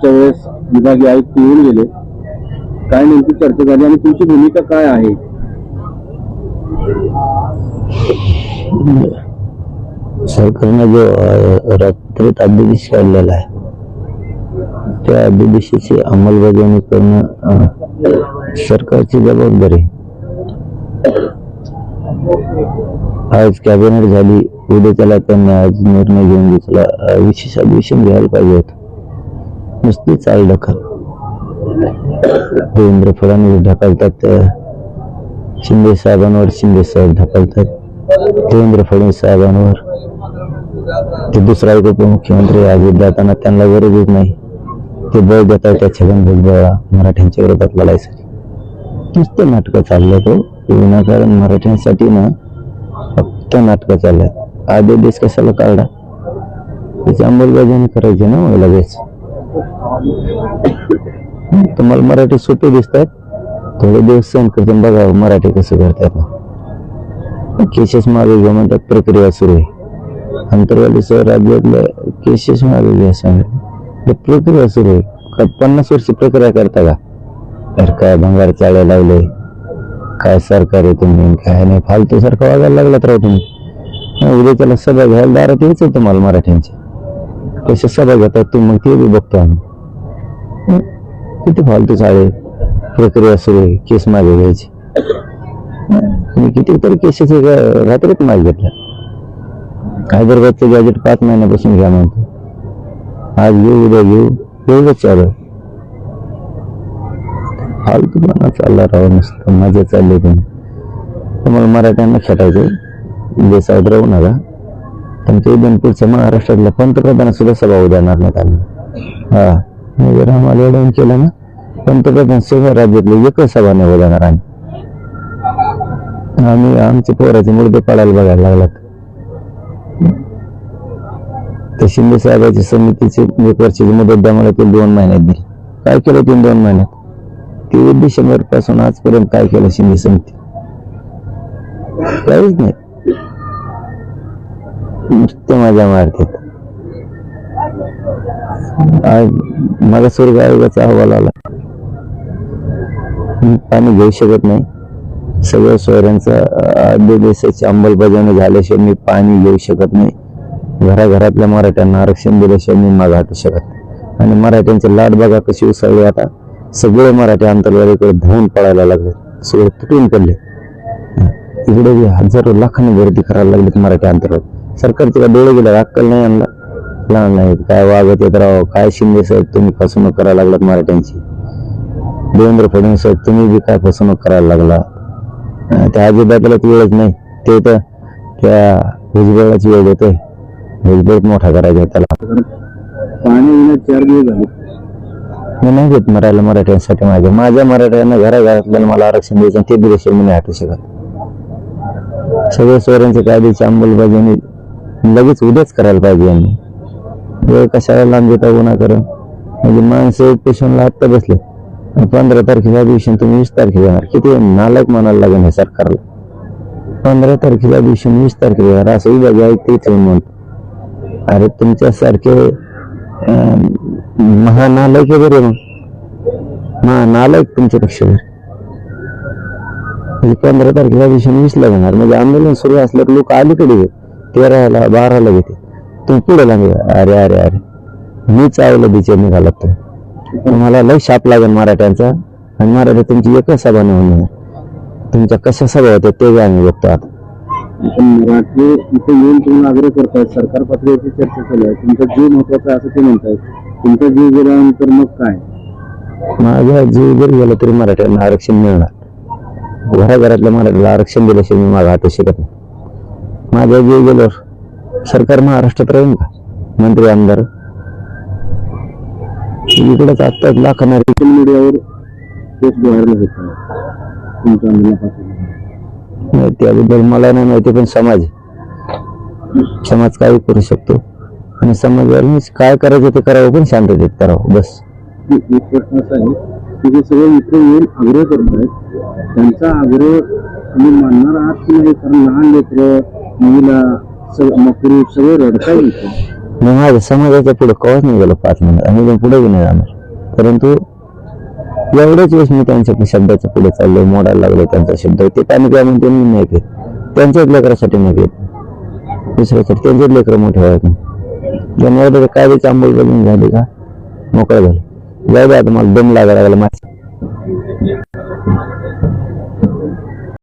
दुपारच्या वेळेस विभागीय आयुक्त येऊन गेले. काय नेमकी चर्चा झाली आणि तुमची भूमिका काय आहे? सरकारनं जो रात्रीत अध्यादेश काढलेला आहे त्या अध्यादेशाची अंमलबजावणी करणं सरकारची जबाबदारी आज कॅबिनेट झाली उद्या त्याला त्यांनी आज निर्णय घेऊन घेतला विशेष अधिवेशन घ्यायला पाहिजे होतं. नुसती चाल ढकल. देवेंद्र फडणवीस ढकलतात शिंदे साहेबांवर शिंदे साहेब ढकलतात देवेंद्र फडणवीस साहेबांवर. ते दुसरा एक उपमुख्यमंत्री आजीत जाताना त्यांना गरजच नाही. ते बळ देतात त्या छगन भुजबळला मराठ्यांच्या विरोधात लढायसाठी नुसतं नाटकं चाललं तो विनाकारण मराठ्यांसाठी ना फक्त नाटकं चालल्यात. आधी देश कशाला काढला त्याची अंमलबजावणी करायची ना लगेच. तुम्हाला मराठी सोपे दिसतात. थोडे दिवस सहन करतो बघा मराठी कसं करतात ना. केसेस मागे घ्या म्हणतात प्रक्रिया सुरू आहे. अंतर्वाली सह राज्यातल्या केसेस मागे घ्या सांगितलं प्रक्रिया सुरू आहे. का पन्नास वर्ष प्रक्रिया करता का? तर काय भंगार चाळे लावले. काय सरकार आहे तुम्ही? काय नाही फालतू सारखं वागायला लागलात राव तुम्ही. उद्या त्याला सभा घ्यायला दारात यायचं तुम्हाला मराठ्यांची. कशा सभा घेतात तुम्ही मग ते बी बघतो आम्ही. किती फालतू चाळे प्रक्रिया सुरू आहे केस मागे घ्यायची. तुम्ही कितीतरी केसेस रात्रीत मागे घेतल्या. हैदराबादचं गॅजेट पाच महिन्यापासून घ्या म्हणतो. आज घेऊ उद्या घेऊ एवढंच चालू. आहे. फालतूपणा चालला राव नसतं मजा चालली तुम्ही तुम्हाला मराठ्यांना खेटायचं जे साईड राहू नका. तुमच्या इथून पुढच्या महाराष्ट्रातल्या पंतप्रधान सुद्धा सभा उद्याणार नाहीत आम्ही. हा. मी जर आम्हाला एवढं केलं ना पंतप्रधान सर्व राज्यातले एकच सभा नाही उद्याणार आम्ही. आम्ही आमचे पोराचे मुर्दे पडायला बघायला लागलात. तर शिंदे साहेबांची समितीची एक वर्षाची मुदत द्या मला ते दोन महिन्यात दिली. काय केलं तीन दोन महिन्यात? ते डिसेंबरपासून आजपर्यंत काय केलं शिंदे समिती? काहीच नाही. नुसते मजा मारतात. मला स्वर्ग आयोगाचा अहवाल आला. पाणी घेऊ शकत नाही. सगळ्या शहरांचा अध्यादेशाची अंमलबजावणी झाल्याशिवाय मी पाणी घेऊ शकत नाही. घराघरातल्या मराठ्यांना आरक्षण दिल्याशिवाय मी मागे हटू शकत आणि मराठ्यांचे लाट बघा कशी उसळली आता. सगळे मराठी अंतर्वादीकडे धावून पळायला लागले. सगळे तुटून पडले. इकडे हजारो लाखांनी गर्दी करायला लागलीत मराठी अंतर्गत सरकारचे का डोळे गेले अक्कल नाही आणला लहान नाही काय वागत येत राहो काय शिंदे साहेब तुम्ही फसवणूक करायला लागलात मराठ्यांची. देवेंद्र फडणवीस साहेब तुम्ही बी काय फसवणूक करायला लागला? त्या अजिबाबालाच वेळच नाही. ते तर त्या भुजबळाची वेळ देतोय. भुजबळ मोठा करायचा त्याला. पाणी येण्यात चार दिवस झाले. मी नाही घेत मरायला मराठ्यांसाठी माझ्या माझ्या मराठ्यांना घराघरातल्या मला आरक्षण द्यायचं ते दिल्याशिवाय मी नाही हटू शकत. सगळे स्वरांच्या कायद्याची अंमलबजावणी लगेच उद्याच करायला पाहिजे यांनी. वेळ कशाला लांब देता गुन्हा करून? म्हणजे माणसं पेशंटला आत्ता बसले. पंधरा तारखेच्या दिवशी तुम्ही वीस तारखेला येणार किती नालायक म्हणायला लागेल हे सरकारला. पंधरा तारखेच्या दिवशी वीस तारखेला येणार असं विभाग ऐकते इथे म्हणतो. अरे तुमच्यासारखे अं, महानालायक आहे बरे मग. महानालायक तुमच्यापेक्षा बरे. म्हणजे पंधरा तारखेला दिवशी वीसला घेणार. म्हणजे आंदोलन सुरू असल्यावर लोक आलीकडे येत. तेराला बाराला घेते. तुम्ही पुढे लांबे अरे अरे अरे. मी चावलं बिचार निघाला तर. तुम्हाला लय शाप लागेल मराठ्यांचा. आणि मराठी तुमची एकच सभा नाही होणार. तुमच्या कशा सभा होत्या ते बी आम्ही बघतो आता. मराठी इथे येऊन तुम्हाला आग्रह करतायत सरकार पातळीवरची चर्चा चालू आहे. तुमचा जीव महत्त्वाचा असं ते म्हणतायत तुमचा जीव गेल्यानंतर मग काय? माझा जीव जरी गेला तरी मराठ्यांना आरक्षण मिळणार. घराघरातल्या मराठीला आरक्षण दिल्याशिवाय मी मागा हटू शकत नाही. माझा जीव गेल्यावर सरकार महाराष्ट्रात राहील का? मंत्री आमदार. इकडेच आत्ताच लाखांना सोशल मीडियावर केस व्हायरल होत आहे. तुमच्या आंदोलनापासून नाही, त्याबद्दल मला नाही माहिती पण समाज. समाज काय करू शकतो? आणि समाजावर मी काय करायचं ते करावं पण शांततेत करावं बस. एक प्रश्न असा आहे की जे सगळे इथे येऊन आग्रह करतायत त्यांचा आग्रह तुम्ही मानणार आहात की नाही? कारण लहान लेकरं मुलीला सगळं मग पुरुष सगळे रडता येईल मी माझ्या समाजाच्या पुढे कवाच नाही गेलो पाच मिनिट? आणि पुढे नाही जाणार परंतु एवढ्याच वेळेस मी त्यांच्या शब्दाच्या पुढे चाललो मोडायला लागलो त्यांचा शब्द. ते पाणी काय म्हणते मी नाही घेत. त्यांच्याच लेकरासाठी नाही घेत. दुसऱ्यासाठी त्यांचेच लेकरं मोठे व्हायचे. ज्यांनी एवढं कायद्याची अंमलबजावणी झाली का? मोकळं झालं. जाऊ दे आता मला दम लागायला लागला. माझ्या